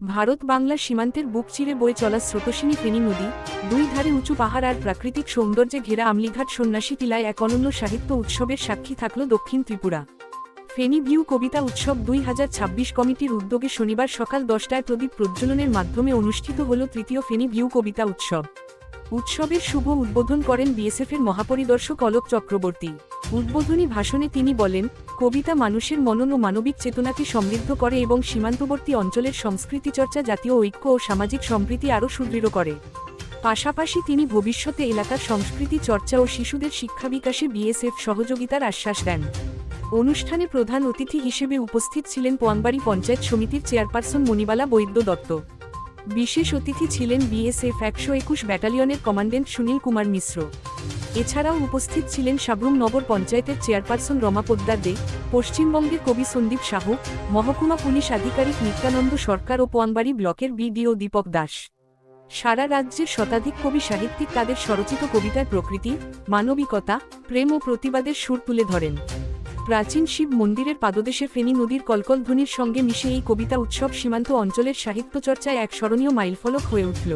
ভারত বাংলা সীমান্তের বুক চিরে বয়ে চলা স্রোতসিনী ফেনী নদী, দুই ধারে উঁচু পাহাড় আর প্রাকৃতিক সৌন্দর্যে ঘেরা আমলিঘাট সন্ন্যাসী টিলায় এক অনন্য সাহিত্য উৎসবের সাক্ষী থাকল দক্ষিণ ত্রিপুরা। ফেনী ভিউ কবিতা উৎসব দুই হাজার ছাব্বিশ কমিটির উদ্যোগে শনিবার সকাল দশটায় প্রদীপ প্রজ্বলনের মাধ্যমে অনুষ্ঠিত হল তৃতীয় ফেনী ভিউ কবিতা উৎসব। উৎসবের শুভ উদ্বোধন করেন বিএসএফের মহাপরিদর্শক অলোক চক্রবর্তী। উদ্বোধনী ভাষণে তিনি বলেন, কবিতা মানুষের মনন ও মানবিক চেতনাকে সমৃদ্ধ করে এবং সীমান্তবর্তী অঞ্চলের সংস্কৃতি চর্চা, জাতীয় ঐক্য ও সামাজিক সম্প্রীতি আরও সুদৃঢ় করে। পাশাপাশি তিনি ভবিষ্যতে এলাকার সংস্কৃতি চর্চা ও শিশুদের শিক্ষা বিকাশে বিএসএফ সহযোগিতার আশ্বাস দেন। অনুষ্ঠানে প্রধান অতিথি হিসেবে উপস্থিত ছিলেন পোয়াংবাড়ি পঞ্চায়েত সমিতির চেয়ারপারসন মণিবালা বৈদ্য দত্ত। বিশেষ অতিথি ছিলেন বিএসএফ একশো একুশ ব্যাটালিয়নের কমান্ডেন্ট সুনীল কুমার মিশ্র। এছাড়াও উপস্থিত ছিলেন সাবরুম নগর পঞ্চায়েতের চেয়ারপারসন রমা পোদ্দার দে, পশ্চিমবঙ্গের কবি সন্দীপ সাহু মহকুমা পুলিশ আধিকারিক নিত্যানন্দ সরকার ও পোয়াংবাড়ি ব্লকের বিডিও দীপক দাস। সারা রাজ্যের শতাধিক কবি সাহিত্যিক তাদের স্বরচিত কবিতার প্রকৃতি, মানবিকতা, প্রেম ও প্রতিবাদের সুর তুলে ধরেন। প্রাচীন শিব মন্দিরের পাদদেশে ফেনী নদীর কলকলধ্বনির সঙ্গে মিশে এই কবিতা উৎসব সীমান্ত অঞ্চলের সাহিত্য চর্চায় এক স্মরণীয় মাইলফলক হয়ে উঠল।